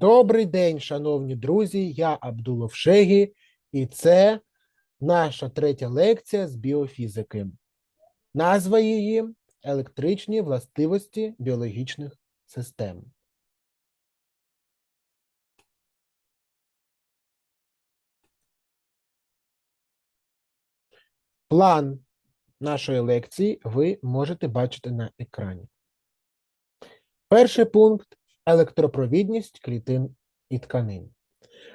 Добрий день, шановні друзі. Я Абдулов Шегі, і це наша третя лекція з біофізики. Назва її електричні властивості біологічних систем. План нашої лекції ви можете бачити на екрані. Перший пункт електропровідність клітин і тканин.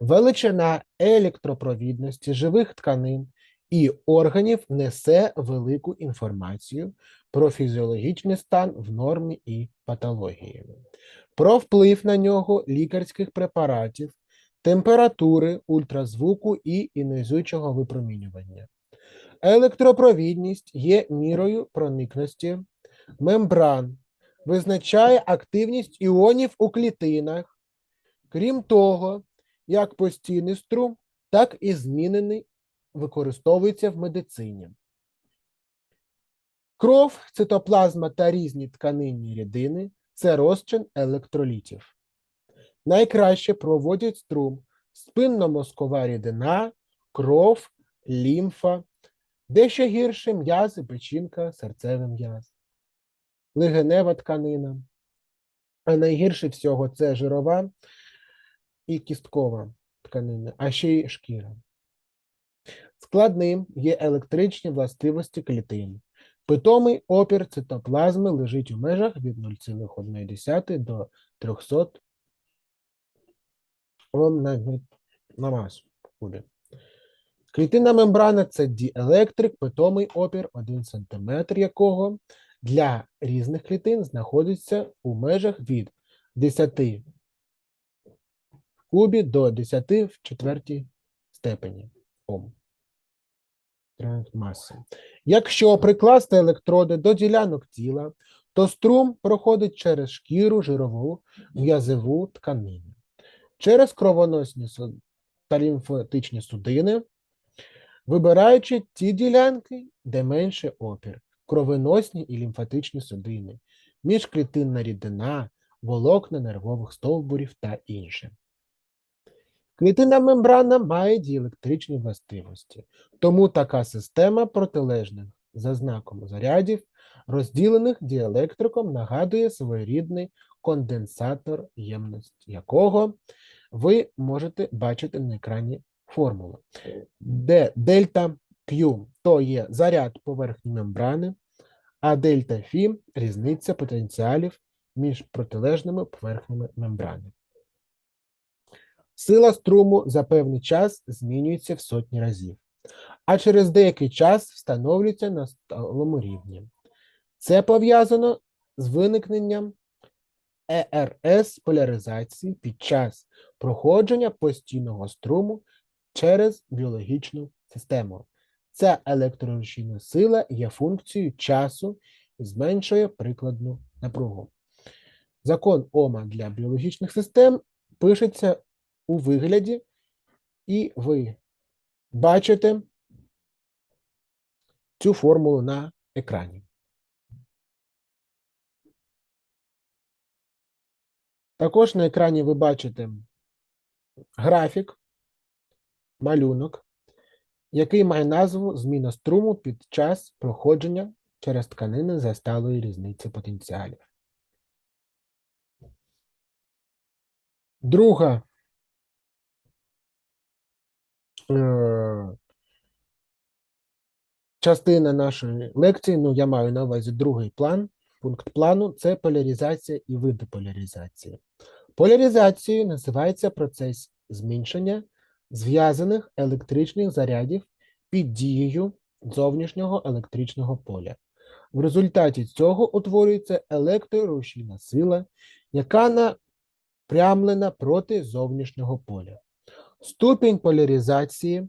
Величина електропровідності живих тканин і органів несе велику інформацію про фізіологічний стан в нормі і патології, про вплив на нього лікарських препаратів, температури, ультразвуку і іонізуючого випромінювання. Електропровідність є мірою проникності мембран, визначає активність іонів у клітинах. Крім того, як постійний струм, так і змінений використовується в медицині. Кров, цитоплазма та різні тканинні рідини це розчин електролітів. Найкраще проводять струм спинномозкова рідина, кров, лімфа, дещо гірше м'язи, печінка, серцевий м'яз легенева тканина. А найгірше всього це жирова і кісткова тканина, а ще й шкіра. Складним є електричні властивості клітин. Питомий опір цитоплазми лежить у межах від 0,1 до 300 Ом на, на масу буде. Клітинна мембрана це діелектрик, питомий опір 1 см, якого для різних клітин знаходиться у межах від 10 в кубі до 10 в четвертій степені Ом. маси. Якщо прикласти електроди до ділянок тіла, то струм проходить через шкіру, жирову, м'язову тканину, через кровоносні та лімфатичні судини, вибираючи ті ділянки, де менше опір кровоносні і лімфатичні судини, міжклітинна рідина, волокна нервових стовбурів та інше. Клітинна мембрана має діелектричні властивості, тому така система протилежних за знаком зарядів, розділених діелектриком, нагадує своєрідний конденсатор, ємності якого ви можете бачити на екрані формулу, де дельта Q то є заряд поверхні мембрани, а дельта Фі різниця потенціалів між протилежними поверхнями мембрани. Сила струму за певний час змінюється в сотні разів, а через деякий час встановлюється на сталому рівні. Це пов'язано з виникненням ЕРС поляризації під час проходження постійного струму через біологічну систему. Ця електрорушійна сила є функцією часу і зменшує прикладну напругу. Закон Ома для біологічних систем пишеться у вигляді, і ви бачите цю формулу на екрані. Також на екрані ви бачите графік, малюнок який має назву зміна струму під час проходження через тканини за сталої різниці потенціалів. Друга е частина нашої лекції, ну я маю на увазі другий план, пункт плану це поляризація і види поляризації. Поляризацією називається процес зменшення зв'язаних електричних зарядів під дією зовнішнього електричного поля. В результаті цього утворюється електрорушійна сила, яка напрямлена проти зовнішнього поля. Ступінь поляризації,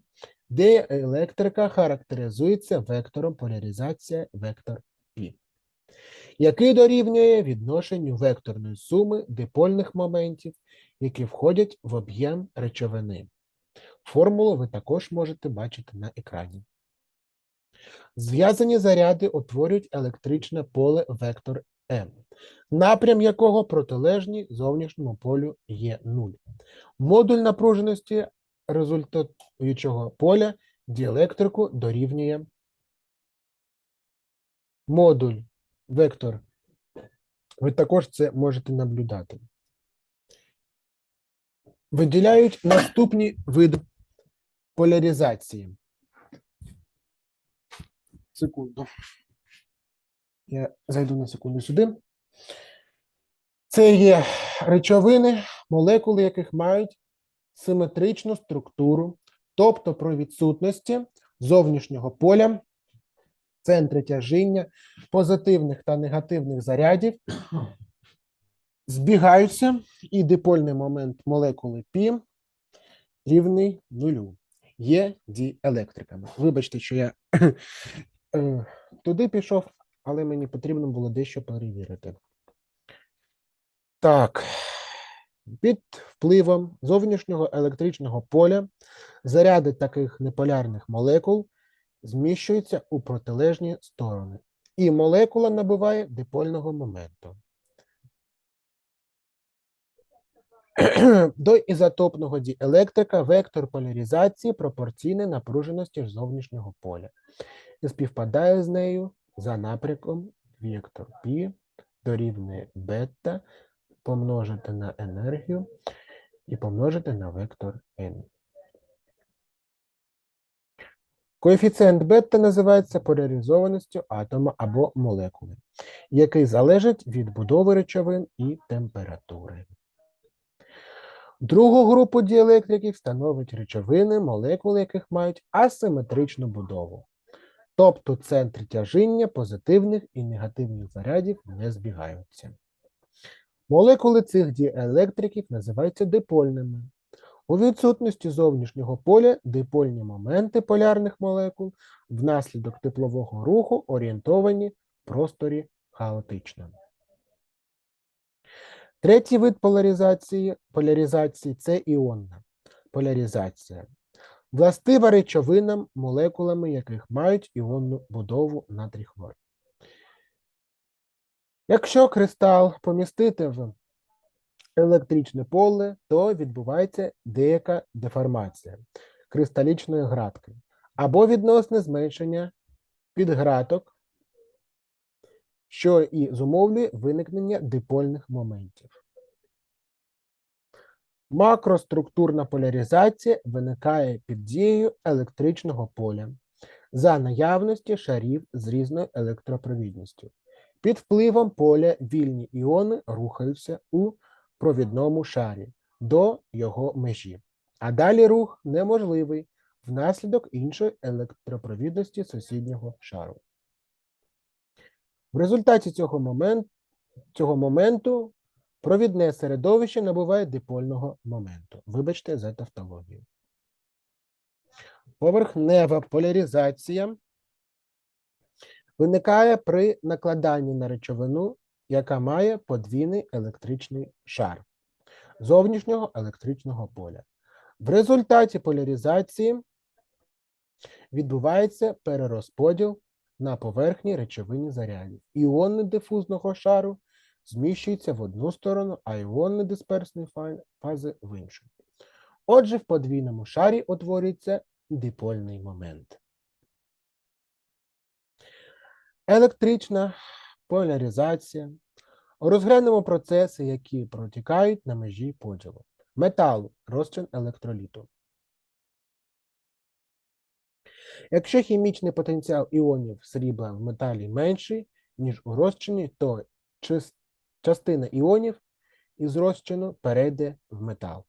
де електрика характеризується вектором поляризація вектор π, який дорівнює відношенню векторної суми дипольних моментів, які входять в об'єм речовини. Формулу ви також можете бачити на екрані. Зв'язані заряди утворюють електричне поле вектор М, напрям якого протилежний зовнішньому полю є 0. Модуль напруженості результуючого поля діелектрику дорівнює модуль вектор. Ви також це можете наблюдати. Виділяють наступні види поляризації. Секунду. Я зайду на секунду сюди. Це є речовини, молекули яких мають симетричну структуру, тобто при відсутності зовнішнього поля, центри тяжіння, позитивних та негативних зарядів збігаються, і дипольний момент молекули π рівний нулю. Є діелектриками. Вибачте, що я е, туди пішов, але мені потрібно було дещо перевірити. Так, під впливом зовнішнього електричного поля заряди таких неполярних молекул зміщуються у протилежні сторони, і молекула набуває дипольного моменту. До ізотопного діелектрика вектор поляризації пропорційний напруженості зовнішнього поля і співпадає з нею за напрямком вектор π дорівнює бета помножити на енергію і помножити на вектор n. Коефіцієнт бета називається поляризованістю атома або молекули, який залежить від будови речовин і температури. Другу групу діелектриків становить речовини, молекули яких мають асиметричну будову. Тобто центри тяжіння позитивних і негативних зарядів не збігаються. Молекули цих діелектриків називаються дипольними. У відсутності зовнішнього поля дипольні моменти полярних молекул внаслідок теплового руху орієнтовані в просторі хаотично. Третій вид поляризації, поляризації це іонна поляризація. Властива речовинам, молекулами яких мають іонну будову натрій хлор. Якщо кристал помістити в електричне поле, то відбувається деяка деформація кристалічної градки або відносне зменшення підграток, що і зумовлює виникнення дипольних моментів. Макроструктурна поляризація виникає під дією електричного поля за наявності шарів з різною електропровідністю. Під впливом поля вільні іони рухаються у провідному шарі до його межі, а далі рух неможливий внаслідок іншої електропровідності сусіднього шару. В результаті цього моменту, цього моменту провідне середовище набуває дипольного моменту. Вибачте за тавтологію. Поверхнева поляризація виникає при накладанні на речовину, яка має подвійний електричний шар зовнішнього електричного поля. В результаті поляризації відбувається перерозподіл на поверхні речовині зарядів. Іони дифузного шару зміщуються в одну сторону, а іони дисперсної фази в іншу. Отже, в подвійному шарі утворюється дипольний момент. Електрична поляризація. Розглянемо процеси, які протікають на межі поділу. Металу розчин електроліту. Якщо хімічний потенціал іонів срібла в металі менший, ніж у розчині, то частина іонів із розчину перейде в метал.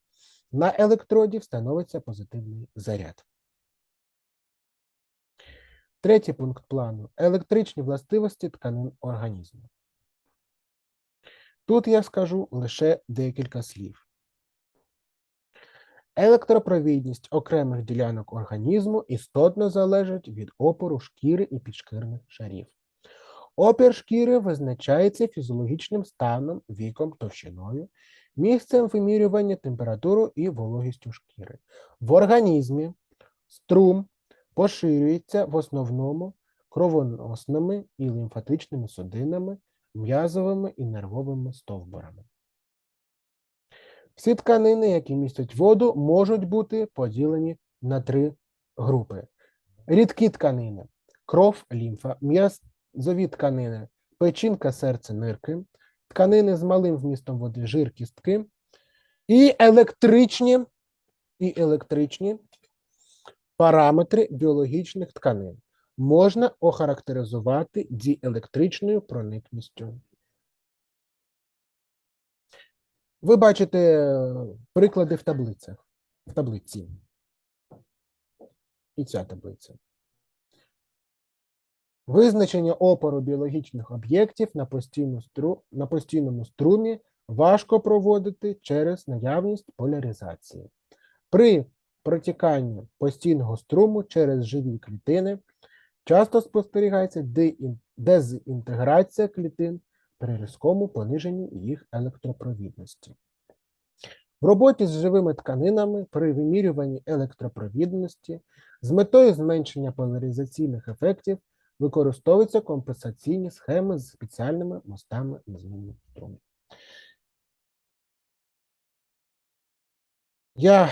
На електроді встановиться позитивний заряд. Третій пункт плану електричні властивості тканин організму. Тут я скажу лише декілька слів. Електропровідність окремих ділянок організму істотно залежить від опору шкіри і підшкірних шарів. Опір шкіри визначається фізіологічним станом, віком, товщиною, місцем вимірювання температури і вологістю шкіри. В організмі струм поширюється в основному кровоносними і лімфатичними судинами, м'язовими і нервовими стовбурами. Всі тканини, які містять воду, можуть бути поділені на три групи. Рідкі тканини кров, лімфа, м'язові тканини, печінка, серце, нирки, тканини з малим вмістом води, жир, кістки, і електричні, і електричні параметри біологічних тканин можна охарактеризувати діелектричною проникністю. Ви бачите е, приклади в таблицях, в таблиці. І ця таблиця. Визначення опору біологічних об'єктів на, постійну стру... на постійному струмі важко проводити через наявність поляризації. При протіканні постійного струму через живі клітини часто спостерігається дезінтеграція клітин при різкому пониженні їх електропровідності. В роботі з живими тканинами при вимірюванні електропровідності з метою зменшення поляризаційних ефектів використовуються компенсаційні схеми з спеціальними мостами на змінну струму. Я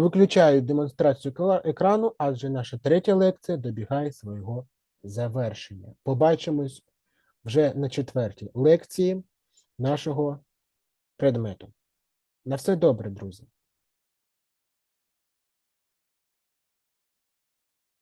виключаю демонстрацію екрану, адже наша третя лекція добігає свого завершення. Побачимось вже на четвертій лекції нашого предмету. На все добре, друзі.